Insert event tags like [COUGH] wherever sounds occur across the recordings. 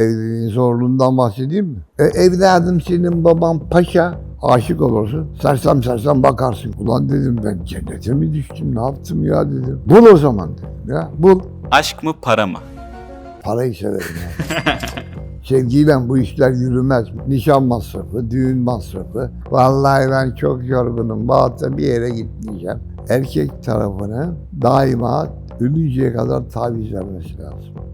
Evliliğin zorluğundan bahsedeyim mi? E, evladım senin baban paşa. Aşık olursun. Sersem sersem bakarsın. Ulan dedim ben cennete mi düştüm ne yaptım ya dedim. Bul o zaman dedim ya. Bul. Aşk mı para mı? Parayı severim ya. [LAUGHS] Sevgiyle bu işler yürümez. Nişan masrafı, düğün masrafı. Vallahi ben çok yorgunum. Bu hafta bir yere gitmeyeceğim. Erkek tarafını daima ölünceye kadar taviz vermesi lazım.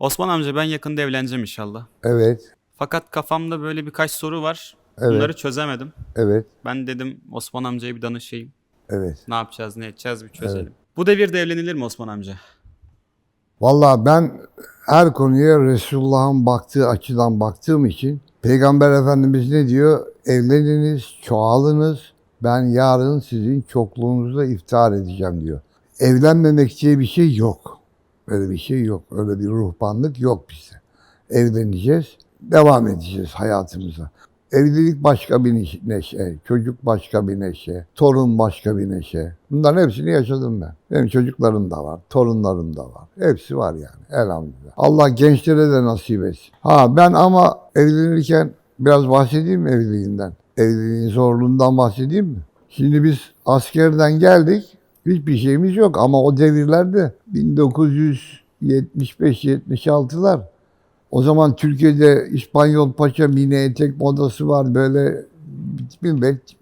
Osman amca ben yakında evleneceğim inşallah. Evet, Fakat kafamda böyle birkaç soru var. Evet. Bunları çözemedim. evet, Ben dedim Osman amcaya bir danışayım. evet. Ne yapacağız, ne edeceğiz bir çözelim. Bu devirde evlenilir mi Osman amca? Vallahi ben her konuya Resulullah'ın baktığı açıdan baktığım için Peygamber Efendimiz ne diyor? Evleniniz, çoğalınız. Ben yarın sizin çokluğunuzla iftihar edeceğim diyor. Evlenmemek diye bir şey yok. Öyle bir şey yok. Öyle bir ruhbanlık yok bizde. Evleneceğiz, devam edeceğiz hayatımıza. Evlilik başka bir neş- neşe, çocuk başka bir neşe, torun başka bir neşe. Bunların hepsini yaşadım ben. Benim çocuklarım da var, torunlarım da var. Hepsi var yani elhamdülillah. Allah gençlere de nasip etsin. Ha ben ama evlenirken biraz bahsedeyim mi evliliğinden? Evliliğin zorluğundan bahsedeyim mi? Şimdi biz askerden geldik, hiçbir şeyimiz yok ama o devirlerde 1975-76'lar o zaman Türkiye'de İspanyol paça mini etek modası var. Böyle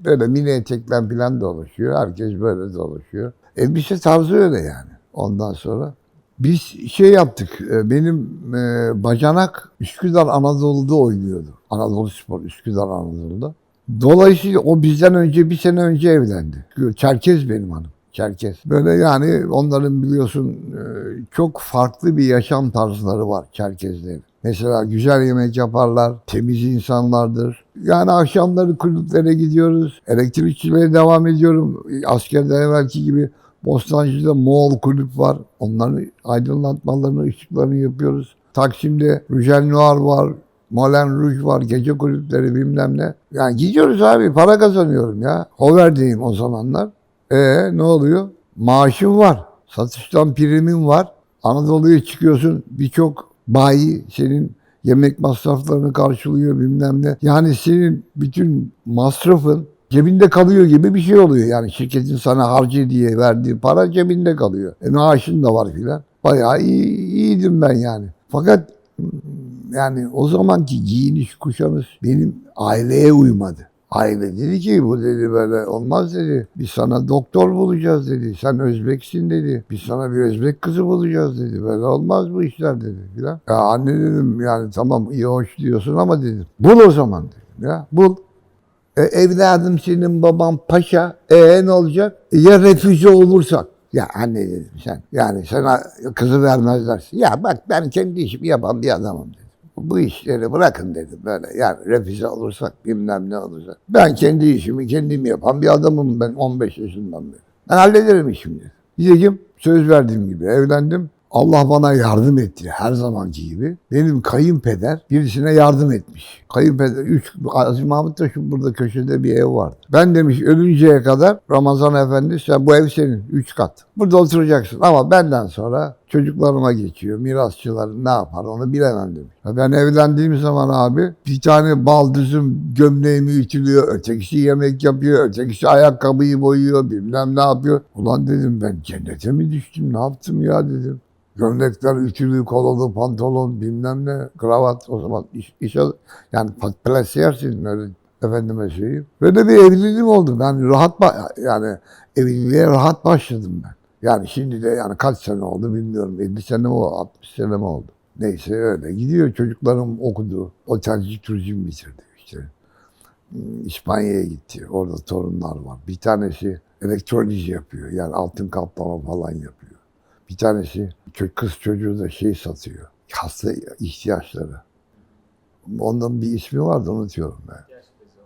böyle mini etekler falan dolaşıyor. Herkes böyle dolaşıyor. Elbise tarzı öyle yani. Ondan sonra biz şey yaptık. e, Benim e, bacanak Üsküdar Anadolu'da oynuyordu. Anadolu Spor Üsküdar Anadolu'da. Dolayısıyla o bizden önce bir sene önce evlendi. Çerkez benim hanım. Çerkez. Böyle yani onların biliyorsun e, çok farklı bir yaşam tarzları var Çerkezlerin. Mesela güzel yemek yaparlar, temiz insanlardır. Yani akşamları kulüplere gidiyoruz. Elektrikçiliğe devam ediyorum. Askerden evvelki gibi Bostancı'da Moğol kulüp var. Onların aydınlatmalarını, ışıklarını yapıyoruz. Taksim'de Rujel Noir var. Moulin Rouge var, gece kulüpleri bilmem ne. Yani gidiyoruz abi, para kazanıyorum ya. Hover'deyim o zamanlar. E ne oluyor? Maaşım var. Satıştan primin var. Anadolu'ya çıkıyorsun birçok bayi senin yemek masraflarını karşılıyor bilmem ne. Yani senin bütün masrafın cebinde kalıyor gibi bir şey oluyor. Yani şirketin sana harcı diye verdiği para cebinde kalıyor. E maaşın da var filan. Bayağı iyi, iyiydim ben yani. Fakat yani o zamanki giyiniş kuşanış benim aileye uymadı. Aile dedi ki bu dedi böyle olmaz dedi. Biz sana doktor bulacağız dedi. Sen Özbeksin dedi. Biz sana bir Özbek kızı bulacağız dedi. Böyle olmaz bu işler dedi filan. Ya anne dedim yani tamam iyi hoş diyorsun ama dedim. Bul o zaman dedim ya bul. E, evladım senin baban paşa. E ne olacak? E, ya refüze olursak? Ya anne dedim sen. Yani sana kızı vermezler. Ya bak ben kendi işimi yapan bir adamım dedim. Bu işleri bırakın dedim böyle. Yani refüze olursak bilmem ne olursa. Ben kendi işimi kendim yapan bir adamım ben 15 yaşından beri. Ben hallederim işimi. Nitekim söz verdiğim gibi evlendim. Allah bana yardım etti her zamanki gibi. Benim kayınpeder birisine yardım etmiş. Kayınpeder, üç, Aziz Mahmut da şu burada köşede bir ev vardı. Ben demiş ölünceye kadar Ramazan Efendi sen bu ev senin, üç kat. Burada oturacaksın ama benden sonra çocuklarıma geçiyor. Mirasçıların ne yapar onu bilemem demiş. Ben evlendiğim zaman abi bir tane baldızım gömleğimi ütülüyor, ötekisi yemek yapıyor, ötekisi ayakkabıyı boyuyor, bilmem ne yapıyor. Ulan dedim ben cennete mi düştüm, ne yaptım ya dedim. Gömlekler ütülü, kolalı, pantolon, bilmem ne, kravat o zaman iş, işe, yani plase yersin öyle efendime söyleyeyim. Böyle bir evliliğim oldu. Ben rahat, yani evliliğe rahat başladım ben. Yani şimdi de yani kaç sene oldu bilmiyorum. 50 sene mi oldu, 60 sene mi oldu? Neyse öyle gidiyor. Çocuklarım okudu. Otelci turizm bitirdi işte. Hmm, İspanya'ya gitti. Orada torunlar var. Bir tanesi elektroliz yapıyor. Yani altın kaplama falan yapıyor. Bir tanesi kız çocuğu da şey satıyor. Hasta ihtiyaçları. Ondan bir ismi vardı unutuyorum ben.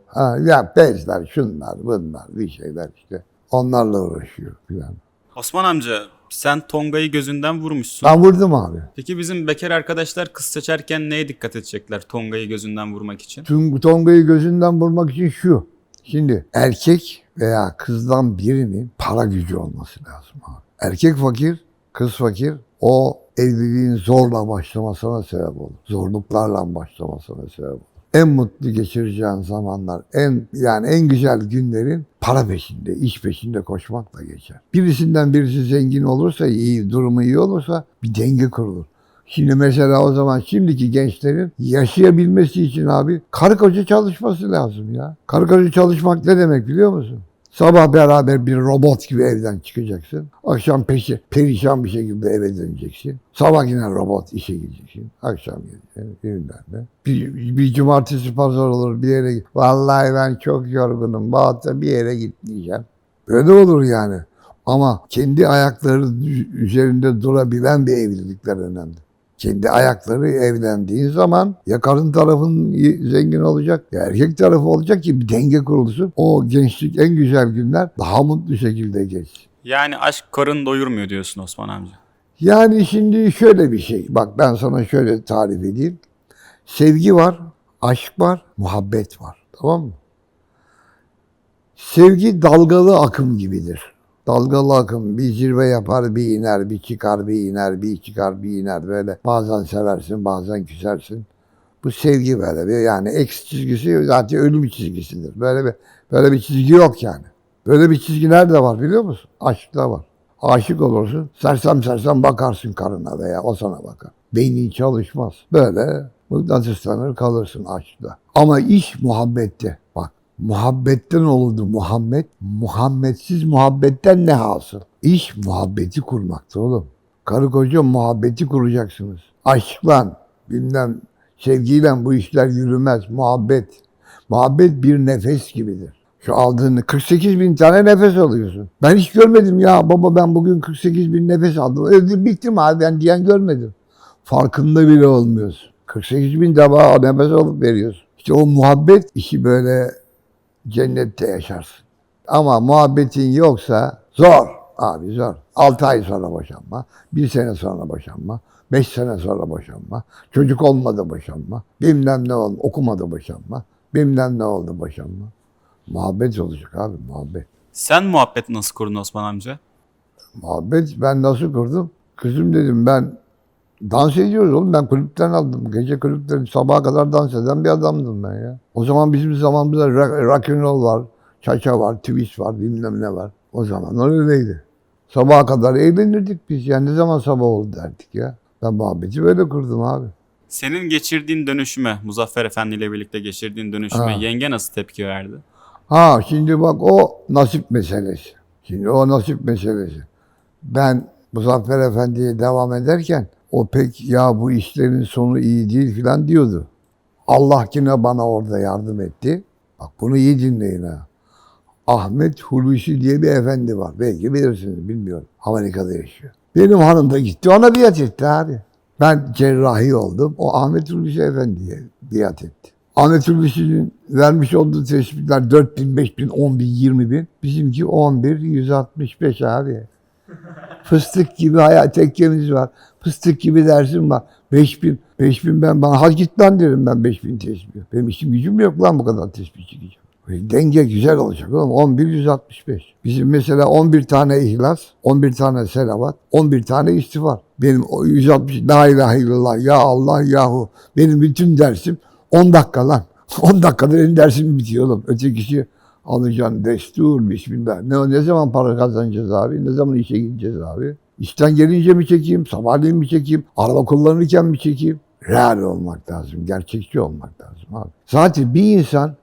Ha, ya bezler, şunlar, bunlar, bir şeyler işte. Onlarla uğraşıyor filan. Osman amca sen Tonga'yı gözünden vurmuşsun. Ben vurdum abi. Peki bizim bekar arkadaşlar kız seçerken neye dikkat edecekler Tonga'yı gözünden vurmak için? Tüm Tonga'yı gözünden vurmak için şu. Şimdi erkek veya kızdan birinin para gücü olması lazım abi. Erkek fakir, kız fakir. O evliliğin zorla başlamasına sebep olur. Zorluklarla başlamasına sebep olur. En mutlu geçireceğin zamanlar, en yani en güzel günlerin para peşinde, iş peşinde koşmakla geçer. Birisinden birisi zengin olursa, iyi, durumu iyi olursa bir denge kurulur. Şimdi mesela o zaman şimdiki gençlerin yaşayabilmesi için abi karı koca çalışması lazım ya. Karı koca çalışmak ne demek biliyor musun? Sabah beraber bir robot gibi evden çıkacaksın. Akşam peşi, perişan bir şekilde eve döneceksin. Sabah yine robot işe gideceksin. Akşam geleceksin. Bilmem ne. Bir, bir cumartesi pazar olur bir yere git. Vallahi ben çok yorgunum. Bu bir yere gitmeyeceğim. Böyle olur yani. Ama kendi ayakları üzerinde durabilen bir evlilikler önemli. Kendi ayakları evlendiğin zaman ya karın tarafın zengin olacak ya erkek tarafı olacak ki bir denge kurulsun. O gençlik en güzel günler daha mutlu şekilde geçsin. Yani aşk karın doyurmuyor diyorsun Osman amca. Yani şimdi şöyle bir şey. Bak ben sana şöyle tarif edeyim. Sevgi var, aşk var, muhabbet var. Tamam mı? Sevgi dalgalı akım gibidir. Dalgalı akım bir zirve yapar bir iner, bir çıkar bir iner, bir çıkar bir iner böyle. Bazen seversin, bazen küsersin. Bu sevgi böyle bir yani X çizgisi zaten ölüm çizgisidir. Böyle bir böyle bir çizgi yok yani. Böyle bir çizgi nerede var biliyor musun? Aşkta var. Aşık olursun, sersem sersem bakarsın karına veya o sana bakar. Beynin çalışmaz. Böyle mıknatıslanır kalırsın aşkta. Ama iş muhabbette. Muhabbetten olurdu Muhammed. Muhammedsiz muhabbetten ne hasıl? İş muhabbeti kurmaktır oğlum. Karı koca muhabbeti kuracaksınız. Aşkla, bilmem sevgiyle bu işler yürümez. Muhabbet. Muhabbet bir nefes gibidir. Şu aldığını 48 bin tane nefes alıyorsun. Ben hiç görmedim ya baba ben bugün 48 bin nefes aldım. Öldüm bittim abi ben diyen görmedim. Farkında bile olmuyorsun. 48 bin defa nefes alıp veriyorsun. İşte o muhabbet işi böyle cennette yaşarsın. Ama muhabbetin yoksa zor abi zor. 6 ay sonra boşanma, 1 sene sonra boşanma, 5 sene sonra boşanma, çocuk olmadı boşanma, bilmem ne oldu okumadı boşanma, bilmem ne oldu boşanma. Muhabbet olacak abi muhabbet. Sen muhabbet nasıl kurdun Osman amca? Muhabbet ben nasıl kurdum? Kızım dedim ben dans ediyoruz oğlum ben kulüpten aldım. Gece kulüpten sabaha kadar dans eden bir adamdım ben ya. O zaman bizim zamanımızda rock, rock and roll var, çaça var, twist var, bilmem ne var. O zaman öyleydi. Sabaha kadar eğlenirdik biz. Yani ne zaman sabah oldu derdik ya. Ben muhabbeti böyle kurdum abi. Senin geçirdiğin dönüşüme, Muzaffer Efendi ile birlikte geçirdiğin dönüşüme Ha. yenge nasıl tepki verdi? Ha şimdi bak o nasip meselesi. Şimdi o nasip meselesi. Ben Muzaffer Efendi'ye devam ederken o pek ya bu işlerin sonu iyi değil filan diyordu. Allah yine bana orada yardım etti. Bak bunu iyi dinleyin ha. Ahmet Hulusi diye bir efendi var. Belki bilirsiniz bilmiyorum. Amerika'da yaşıyor. Benim hanım da gitti ona biat etti abi. Ben cerrahi oldum. O Ahmet Hulusi Efendi'ye biat etti. Ahmet Hulusi'nin vermiş olduğu tespitler 4 bin, 5 bin, 10 bin, 20 bin. Bizimki 11, 165 abi. Fıstık gibi hayat tekkemiz var. Fıstık gibi dersim var. 5 bin, 5 bin ben bana hadi git lan derim ben 5 bin tespih. Benim işim gücüm yok lan bu kadar tespih çekeceğim. Denge güzel olacak oğlum. 11 165. Bizim mesela 11 tane ihlas, 11 tane selavat, 11 tane istiğfar. Benim o 160 la ilahe illallah ya Allah yahu. Benim bütün dersim 10 dakika lan. [LAUGHS] 10 dakikada benim dersim bitiyor oğlum. Ötekisi alacaksın destur bismillah. Ne, ne zaman para kazanacağız abi? Ne zaman işe gideceğiz abi? İşten gelince mi çekeyim? Sabahleyin mi çekeyim? Araba kullanırken mi çekeyim? Real olmak lazım. Gerçekçi olmak lazım abi. Zaten bir insan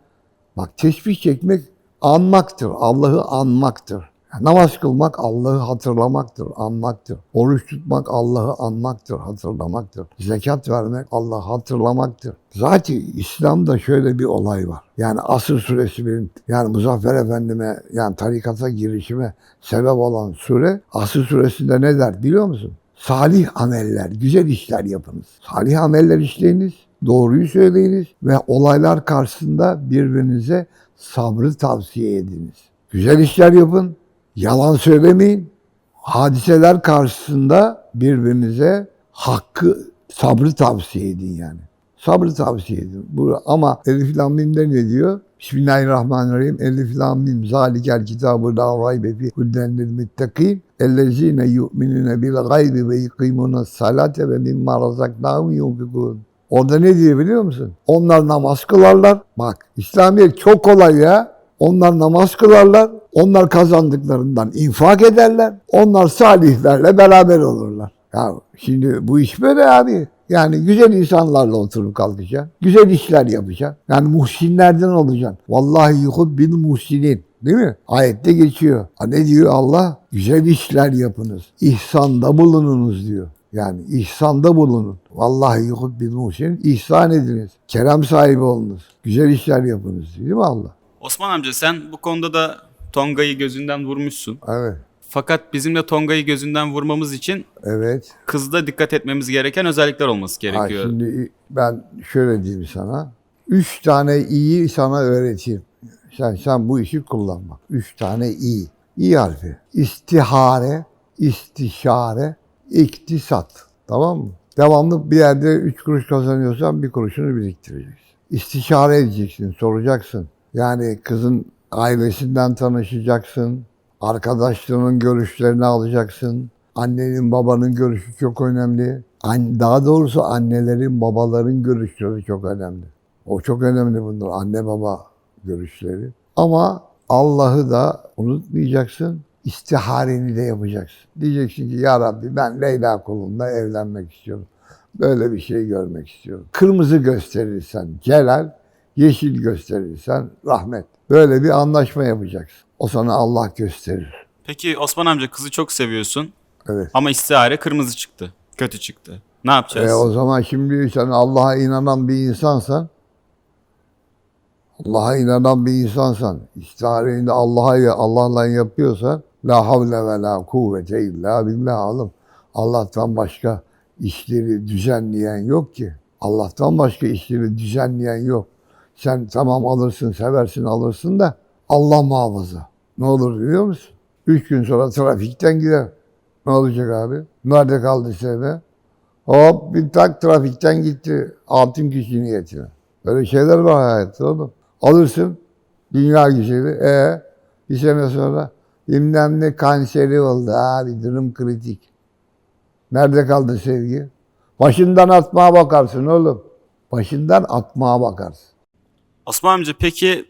Bak tesbih çekmek anmaktır. Allah'ı anmaktır. Namaz kılmak Allah'ı hatırlamaktır, anmaktır. Oruç tutmak Allah'ı anmaktır, hatırlamaktır. Zekat vermek Allah'ı hatırlamaktır. Zaten İslam'da şöyle bir olay var. Yani Asır suresi benim, yani Muzaffer Efendim'e, yani tarikata girişime sebep olan sure, Asır suresinde ne der biliyor musun? Salih ameller, güzel işler yapınız. Salih ameller işleyiniz, doğruyu söyleyiniz ve olaylar karşısında birbirinize sabrı tavsiye ediniz. Güzel işler yapın, yalan söylemeyin. Hadiseler karşısında birbirinize hakkı, sabrı tavsiye edin yani. Sabrı tavsiye edin. Bu, ama Elif Lam Mim'de ne diyor? Bismillahirrahmanirrahim. Elif Lam Mim. Zalikel kitabı la raybe fi huden lil muttaqin. Ellezine yu'minune bil gaybi ve yukimune salate ve mimma razaknahum yunfikun. Orada ne diyor biliyor musun? Onlar namaz kılarlar. Bak İslamiyet çok kolay ya. Onlar namaz kılarlar. Onlar kazandıklarından infak ederler. Onlar salihlerle beraber olurlar. Ya şimdi bu iş böyle abi. Yani güzel insanlarla oturup kalkacaksın. Güzel işler yapacaksın. Yani muhsinlerden olacaksın. Vallahi yuhub bil muhsinin. Değil mi? Ayette geçiyor. Ha ne diyor Allah? Güzel işler yapınız. İhsanda bulununuz diyor. Yani ihsanda bulunun. Vallahi yuhub bil muhsinin. İhsan ediniz. Kerem sahibi olunuz. Güzel işler yapınız. Değil mi Allah? Osman amca sen bu konuda da Tonga'yı gözünden vurmuşsun. Evet. Fakat bizim de Tonga'yı gözünden vurmamız için Evet. kızda dikkat etmemiz gereken özellikler olması Ha, gerekiyor. şimdi ben şöyle diyeyim sana. Üç tane iyi sana öğreteyim. Sen, sen bu işi kullan bak. Üç tane iyi. İyi harfi. İstihare, istişare, iktisat. Tamam mı? Devamlı bir yerde üç kuruş kazanıyorsan bir kuruşunu biriktireceksin. İstişare edeceksin, soracaksın. Yani kızın ailesinden tanışacaksın. Arkadaşlarının görüşlerini alacaksın. Annenin babanın görüşü çok önemli. Daha doğrusu annelerin babaların görüşleri çok önemli. O çok önemli bunlar. Anne baba görüşleri. Ama Allah'ı da unutmayacaksın. İstihareni de yapacaksın. Diyeceksin ki ya Rabbi ben Leyla kulunla evlenmek istiyorum. Böyle bir şey görmek istiyorum. Kırmızı gösterirsen celal, yeşil gösterirsen rahmet. Böyle bir anlaşma yapacaksın. O sana Allah gösterir. Peki Osman amca kızı çok seviyorsun Evet. ama istihare kırmızı çıktı. Kötü çıktı. Ne yapacağız? E o zaman şimdi sen Allah'a inanan bir insansan, Allah'a inanan bir insansan, istihareni de Allah'a Allah'la yapıyorsan, la havle ve la kuvvete illa billah alım. Allah'tan başka işleri düzenleyen yok ki. Allah'tan başka işleri düzenleyen yok. Sen tamam alırsın, seversin, alırsın da Allah muhafaza. Ne olur biliyor musun? Üç gün sonra trafikten gider. Ne olacak abi? Nerede kaldı sene? Hop bir tak trafikten gitti. Altın kişi niyetine. Böyle şeyler var hayatta oğlum. Alırsın dünya güzeli. E bir sene sonra bilmem ne kanseri oldu abi durum kritik. Nerede kaldı sevgi? Başından atmaya bakarsın oğlum. Başından atmaya bakarsın. Osman amca peki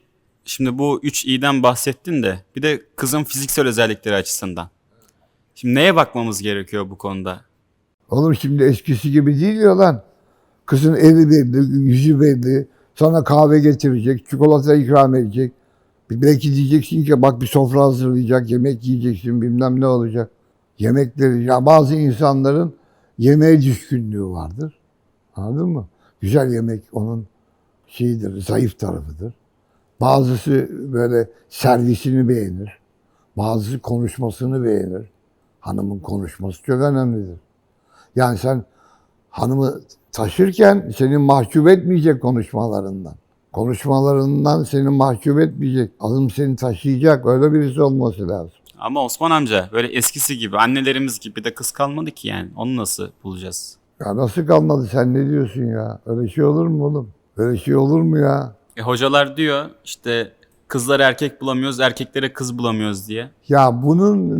şimdi bu 3 iyiden bahsettin de bir de kızın fiziksel özellikleri açısından. Şimdi neye bakmamız gerekiyor bu konuda? Oğlum şimdi eskisi gibi değil ya lan. Kızın eli belli, yüzü belli. Sana kahve getirecek, çikolata ikram edecek. Belki diyeceksin ki bak bir sofra hazırlayacak, yemek yiyeceksin bilmem ne olacak. Yemekleri, ya bazı insanların yemeğe düşkünlüğü vardır. Anladın mı? Güzel yemek onun şeyidir, zayıf tarafıdır. Bazısı böyle servisini beğenir. Bazısı konuşmasını beğenir. Hanımın konuşması çok önemlidir. Yani sen hanımı taşırken seni mahcup etmeyecek konuşmalarından. Konuşmalarından seni mahcup etmeyecek. Hanım seni taşıyacak. Öyle birisi olması lazım. Ama Osman amca böyle eskisi gibi annelerimiz gibi de kız kalmadı ki yani. Onu nasıl bulacağız? Ya nasıl kalmadı sen ne diyorsun ya? Öyle şey olur mu oğlum? Öyle şey olur mu ya? E, hocalar diyor işte kızları erkek bulamıyoruz, erkeklere kız bulamıyoruz diye. Ya bunun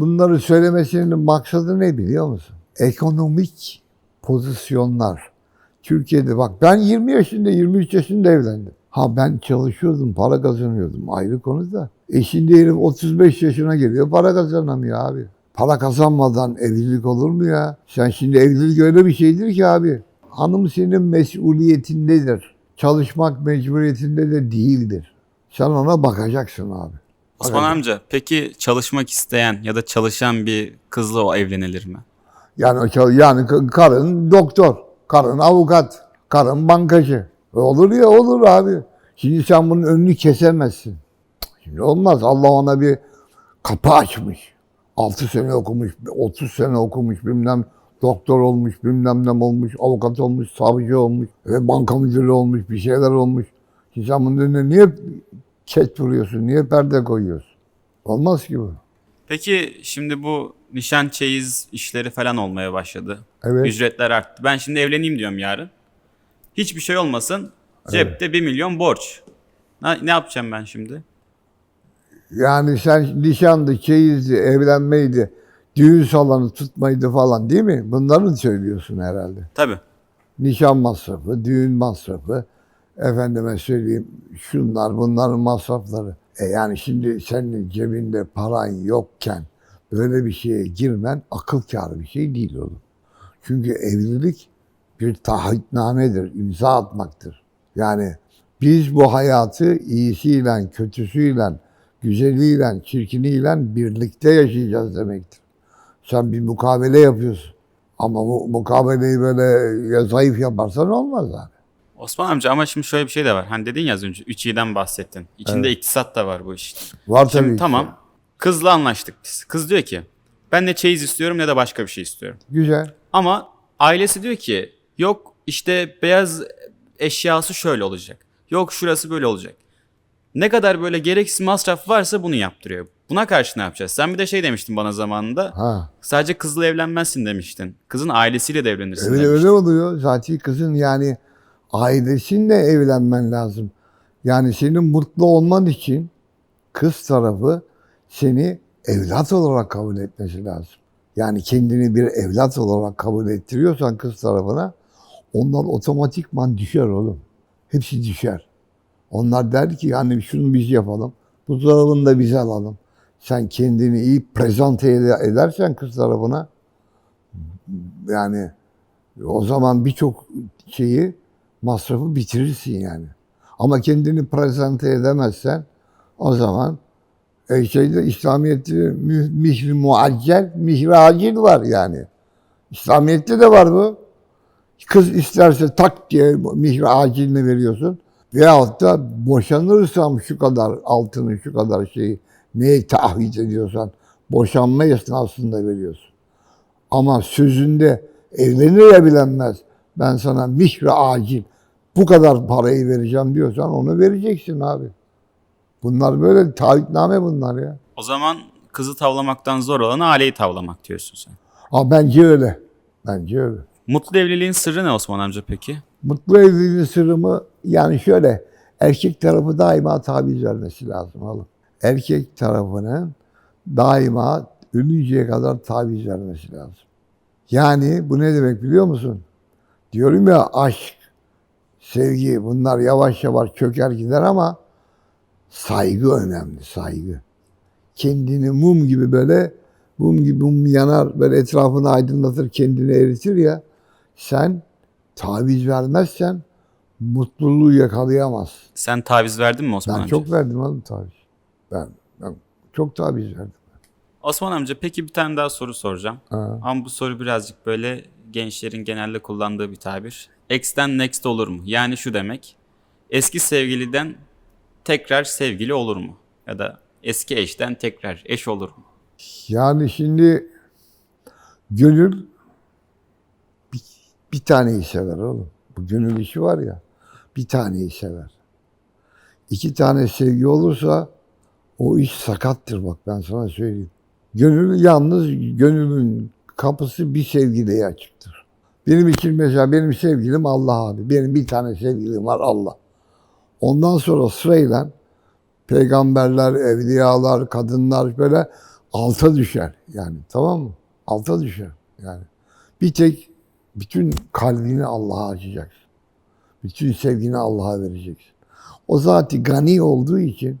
bunları söylemesinin maksadı ne biliyor musun? Ekonomik pozisyonlar. Türkiye'de bak ben 20 yaşında 23 yaşında evlendim. Ha ben çalışıyordum, para kazanıyordum ayrı konu da. E şimdi herif 35 yaşına geliyor para kazanamıyor abi. Para kazanmadan evlilik olur mu ya? Sen şimdi evlilik öyle bir şeydir ki abi. Hanım senin mesuliyetindedir. Çalışmak mecburiyetinde de değildir. Sen ona bakacaksın abi. Osman Bakacak. amca peki çalışmak isteyen ya da çalışan bir kızla o evlenilir mi? Yani yani karın doktor, karın avukat, karın bankacı. E Olur ya olur abi. Şimdi sen bunun önünü kesemezsin. Şimdi olmaz. Allah ona bir kapı açmış. 6 sene okumuş, 30 sene okumuş bilmem doktor olmuş, bilmem ne olmuş, avukat olmuş, savcı olmuş, ve banka müdürü olmuş, bir şeyler olmuş. Bunun önüne niye ket vuruyorsun, niye perde koyuyorsun? Olmaz ki bu. Peki şimdi bu nişan çeyiz işleri falan olmaya başladı. Evet. Ücretler arttı. Ben şimdi evleneyim diyorum yarın. Hiçbir şey olmasın. Cepte 1 milyon borç. Ne, ne yapacağım ben şimdi? Yani sen nişandı, çeyizdi, evlenmeydi, düğün salonu tutmaydı falan değil mi? Bunları söylüyorsun herhalde? Tabii. Nişan masrafı, düğün masrafı, efendime söyleyeyim şunlar bunların masrafları. E yani şimdi senin cebinde paran yokken böyle bir şeye girmen akıl kârı bir şey değil oğlum. Çünkü evlilik bir taahhütnamedir, imza atmaktır. Yani biz bu hayatı iyisiyle, kötüsüyle, güzeliyle, çirkiniyle birlikte yaşayacağız demektir. Sen bir mukabele yapıyorsun. Ama bu mukabeleyi böyle ya zayıf yaparsan olmaz abi. Osman amca ama şimdi şöyle bir şey de var. Hani dedin ya az önce 3 iyiden bahsettin. İçinde iktisat da var bu işte. Var Şimdi tabii ki. tamam. Kızla anlaştık biz. Kız diyor ki ben ne çeyiz istiyorum ne de başka bir şey istiyorum. Güzel. Ama ailesi diyor ki yok işte beyaz eşyası şöyle olacak. Yok şurası böyle olacak. Ne kadar böyle gereksiz masraf varsa bunu yaptırıyor. Buna karşı ne yapacağız? Sen bir de şey demiştin bana zamanında. Ha. Sadece kızla evlenmezsin demiştin. Kızın ailesiyle de evlenirsin Öyle demiştin. öyle oluyor. Zaten kızın yani ailesinle evlenmen lazım. Yani senin mutlu olman için kız tarafı seni evlat olarak kabul etmesi lazım. Yani kendini bir evlat olarak kabul ettiriyorsan kız tarafına onlar otomatikman düşer oğlum. Hepsi düşer. Onlar der ki yani şunu biz yapalım. Buzdolabını da biz alalım. Sen kendini iyi prezente ede- edersen kız tarafına yani o zaman birçok şeyi masrafı bitirirsin yani. Ama kendini prezente edemezsen o zaman e şeyde İslamiyet'te mih- mihri muaccel, mihri var yani. İslamiyet'te de var bu. Kız isterse tak diye mihri acilini veriyorsun. Veyahut da boşanırsam şu kadar altını, şu kadar şeyi neye taahhüt ediyorsan boşanma esnasında veriyorsun. Ama sözünde evlenir ya bilenmez. Ben sana mihri acil bu kadar parayı vereceğim diyorsan onu vereceksin abi. Bunlar böyle taahhütname bunlar ya. O zaman kızı tavlamaktan zor olan aileyi tavlamak diyorsun sen. Ha bence öyle. Bence öyle. Mutlu evliliğin sırrı ne Osman amca peki? Mutlu evliliğin sırrımı yani şöyle erkek tarafı daima taviz vermesi lazım oğlum. Erkek tarafının daima ölünceye kadar taviz vermesi lazım. Yani bu ne demek biliyor musun? Diyorum ya aşk, sevgi bunlar yavaş yavaş çöker gider ama saygı önemli, saygı. Kendini mum gibi böyle mum gibi mum yanar böyle etrafını aydınlatır kendini eritir ya sen taviz vermezsen mutluluğu yakalayamazsın. Sen taviz verdin mi Osman Ben amca? çok verdim oğlum taviz. Ben, ben çok taviz verdim. Osman amca peki bir tane daha soru soracağım. Ha. Ama bu soru birazcık böyle gençlerin genelde kullandığı bir tabir. X'ten next olur mu? Yani şu demek. Eski sevgiliden tekrar sevgili olur mu? Ya da eski eşten tekrar eş olur mu? Yani şimdi gönül bir, bir taneyi sever oğlum. Bu gönül işi var ya bir taneyi sever. İki tane sevgi olursa o iş sakattır bak ben sana söyleyeyim. Gönül yalnız gönülün kapısı bir sevgiliye açıktır. Benim için mesela benim sevgilim Allah abi. Benim bir tane sevgilim var Allah. Ondan sonra sırayla peygamberler, evliyalar, kadınlar böyle alta düşer yani tamam mı? Alta düşer yani. Bir tek bütün kalbini Allah'a açacaksın. Bütün sevgini Allah'a vereceksin. O zati gani olduğu için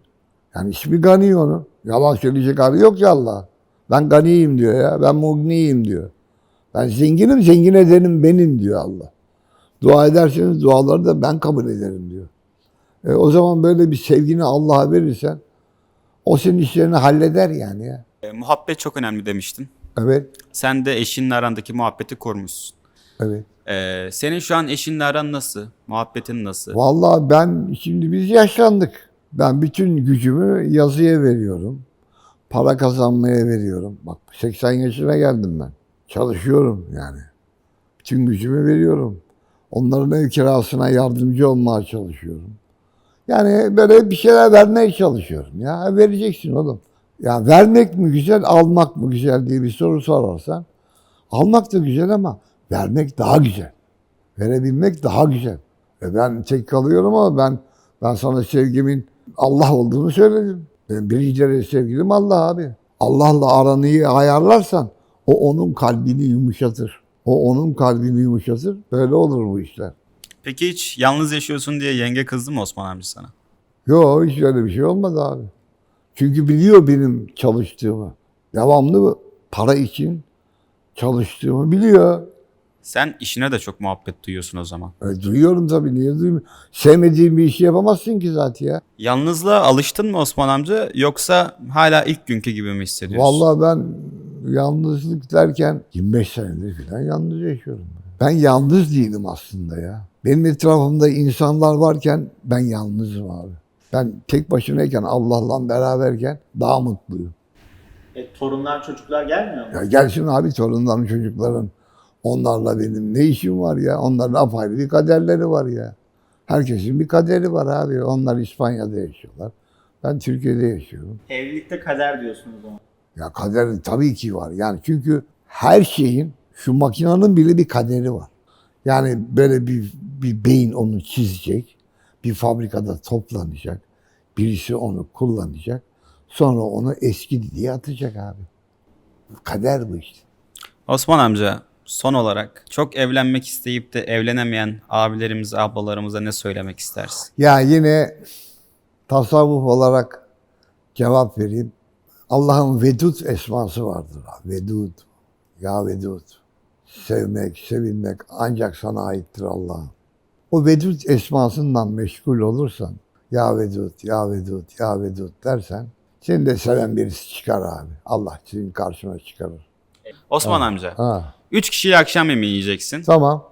yani ismi gani onun. Yalan söyleyecek hali yok ya Allah. Ben ganiyim diyor ya. Ben mugniyim diyor. Ben zenginim, zengin edenim benim diyor Allah. Dua ederseniz duaları da ben kabul ederim diyor. E, o zaman böyle bir sevgini Allah'a verirsen o senin işlerini halleder yani ya. E, muhabbet çok önemli demiştin. Evet, Sen de eşinle arandaki muhabbeti kurmuşsun. evet. E, senin şu an eşinle aran nasıl? Muhabbetin nasıl? Vallahi ben şimdi biz yaşlandık. Ben bütün gücümü yazıya veriyorum. Para kazanmaya veriyorum. Bak 80 yaşına geldim ben. Çalışıyorum yani. Bütün gücümü veriyorum. Onların ev kirasına yardımcı olmaya çalışıyorum. Yani böyle bir şeyler vermeye çalışıyorum. Ya vereceksin oğlum. Ya vermek mi güzel, almak mı güzel diye bir soru sorarsan almak da güzel ama vermek daha güzel. Verebilmek daha güzel. E ben tek kalıyorum ama ben ben sana sevgimin Allah olduğunu söyledim. Ben birinci derece sevgilim Allah abi. Allah'la aranı iyi ayarlarsan o onun kalbini yumuşatır. O onun kalbini yumuşatır. Böyle olur bu işler. Peki hiç yalnız yaşıyorsun diye yenge kızdı mı Osman amca sana? Yok hiç öyle bir şey olmadı abi. Çünkü biliyor benim çalıştığımı. Devamlı para için çalıştığımı biliyor. Sen işine de çok muhabbet duyuyorsun o zaman. E, duyuyorum tabii niye duymuyorum. Sevmediğim bir işi yapamazsın ki zaten ya. Yalnızlığa alıştın mı Osman amca yoksa hala ilk günkü gibi mi hissediyorsun? Vallahi ben yalnızlık derken 25 senedir falan yalnız yaşıyorum. Ben yalnız değilim aslında ya. Benim etrafımda insanlar varken ben yalnızım abi. Ben tek başınayken Allah'la beraberken daha mutluyum. E, torunlar çocuklar gelmiyor mu? Ya gelsin abi torunlarım çocukların. Onlarla benim ne işim var ya? Onların apayrı bir kaderleri var ya. Herkesin bir kaderi var abi. Onlar İspanya'da yaşıyorlar. Ben Türkiye'de yaşıyorum. Evlilikte kader diyorsunuz o zaman. Ya kader tabii ki var. Yani çünkü her şeyin şu makinenin bile bir kaderi var. Yani böyle bir, bir beyin onu çizecek. Bir fabrikada toplanacak. Birisi onu kullanacak. Sonra onu eski diye atacak abi. Kader bu işte. Osman amca son olarak çok evlenmek isteyip de evlenemeyen abilerimize, ablalarımıza ne söylemek istersin? Ya yine tasavvuf olarak cevap vereyim. Allah'ın vedud esması vardır. abi. Vedud. Ya vedud. Sevmek, sevilmek ancak sana aittir Allah'ım. O vedud esmasından meşgul olursan ya vedud, ya vedud, ya vedud dersen seni de seven birisi çıkar abi. Allah senin karşına çıkarır. Osman amca, Ha, üç kişiyle akşam yemeği yiyeceksin. tamam.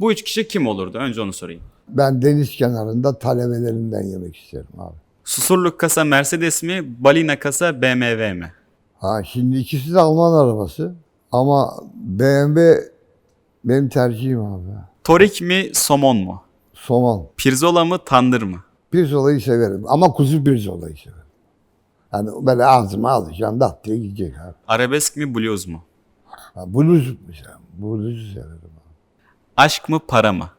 Bu üç kişi kim olurdu? Önce onu sorayım. Ben deniz kenarında talebelerimden yemek isterim abi. Susurluk kasa Mercedes mi, balina kasa BMW mi? Ha şimdi ikisi de Alman arabası ama BMW benim tercihim abi. Torik mi, somon mu? Somon. Pirzola mı, tandır mı? Pirzolayı severim ama kuzu pirzolayı severim. Yani böyle ağzıma alacağım dat diye gidecek abi. Arabesk mi, blues mu? Ha, bluz mesela. Bluzu severim. Aşk mı, para mı?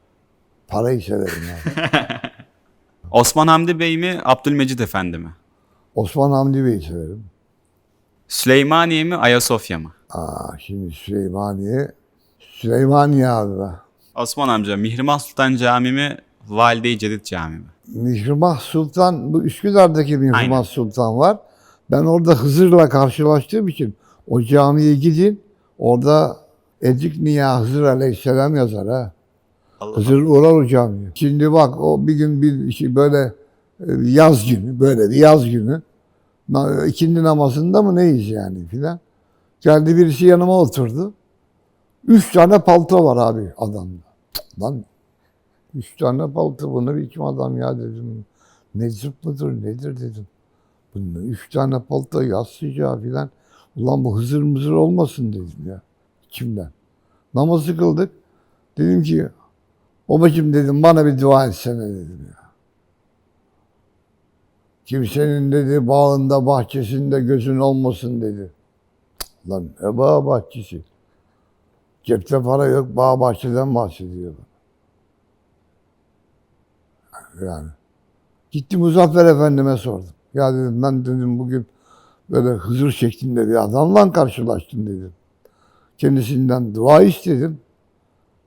Parayı severim abi. [LAUGHS] Osman Hamdi Bey mi, Abdülmecid Efendi mi? Osman Hamdi Bey'i severim. Süleymaniye mi, Ayasofya mı? Aa, şimdi Süleymaniye. Süleymaniye abi be. Osman amca, Mihrimah Sultan Camii mi, Valide-i Cedid Camii mi? Mihrimah Sultan, bu Üsküdar'daki Mihrimah Aynen. Sultan var. Ben orada Hızır'la karşılaştığım için o camiye gidin. Orada Edik Niya Hızır Aleyhisselam yazar ha. Allah Hızır uğrar o camiye. Şimdi bak o bir gün bir şey böyle e, yaz günü, böyle bir yaz günü. İkindi namazında mı neyiz yani filan. Geldi birisi yanıma oturdu. Üç tane palto var abi adamda. Lan üç tane palto bunu biçim adam ya dedim. Meczup mudur nedir dedim. Bunun üç tane palto yaz sıcağı filan. Ulan bu hızır mızır olmasın dedim ya. İçimden. Namazı kıldık. Dedim ki babacım dedim bana bir dua etsene dedim ya. Kimsenin dedi bağında bahçesinde gözün olmasın dedi. Lan ne bağ bahçesi? Cepte para yok bağ bahçeden bahsediyor. Yani. Gittim Muzaffer Efendim'e sordum. Ya dedim ben dedim bugün böyle Hızır şeklinde bir adamla karşılaştım dedim. Kendisinden dua istedim.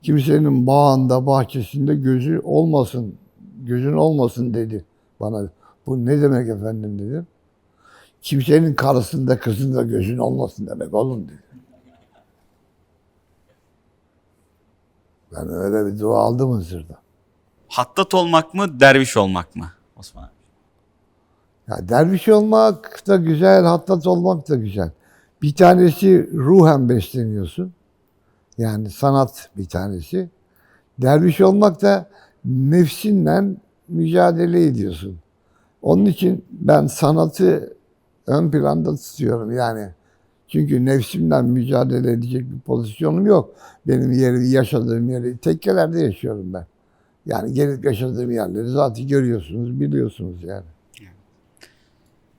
Kimsenin bağında, bahçesinde gözü olmasın, gözün olmasın dedi bana. Bu ne demek efendim dedim. Kimsenin karısında, kızında gözün olmasın demek oğlum dedi. Ben öyle bir dua aldım Hızır'da. Hattat olmak mı, derviş olmak mı? Osman. Ya derviş olmak da güzel, hattat olmak da güzel. Bir tanesi ruhen besleniyorsun. Yani sanat bir tanesi. Derviş olmak da nefsinle mücadele ediyorsun. Onun için ben sanatı ön planda tutuyorum. Yani Çünkü nefsimden mücadele edecek bir pozisyonum yok. Benim yeri, yaşadığım yeri tekkelerde yaşıyorum ben. Yani gelip yaşadığım yerleri zaten görüyorsunuz, biliyorsunuz yani.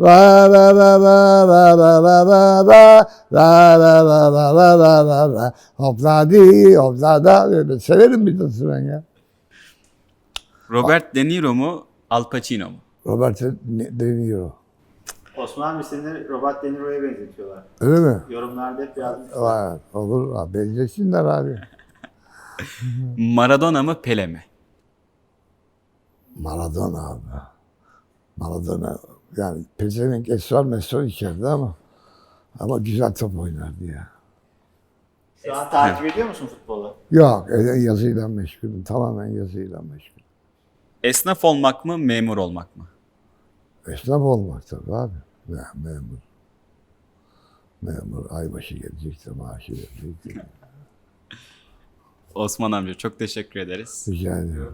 ra ra ra ra ra ra ra ra ra ra ra ra ra ra ra ra ra Obladi, oblada böyle severim Beatles'ı ben ya. Robert De Niro mu Al Pacino mu? Robert De Niro. Osman abi seni Robert De Niro'ya benzetiyorlar. Öyle mi? Yorumlarda hep yazmış. Var, olur. Abi, benzesinler abi. Maradona mı Pele mi? Maradona abi. Maradona. Yani pezevenk esrar mesrar içeride ama ama güzel top oynardı ya. Şu an takip ediyor musun futbolu? Yok, e, yazıyla meşgulüm. Tamamen yazıyla meşgul. Esnaf olmak mı memur olmak mı? Esnaf olmak tabii abi. Ya, memur. Memur aybaşı gelecek de maaşı verecek. [LAUGHS] Osman amca çok teşekkür ederiz. Rica ediyorum.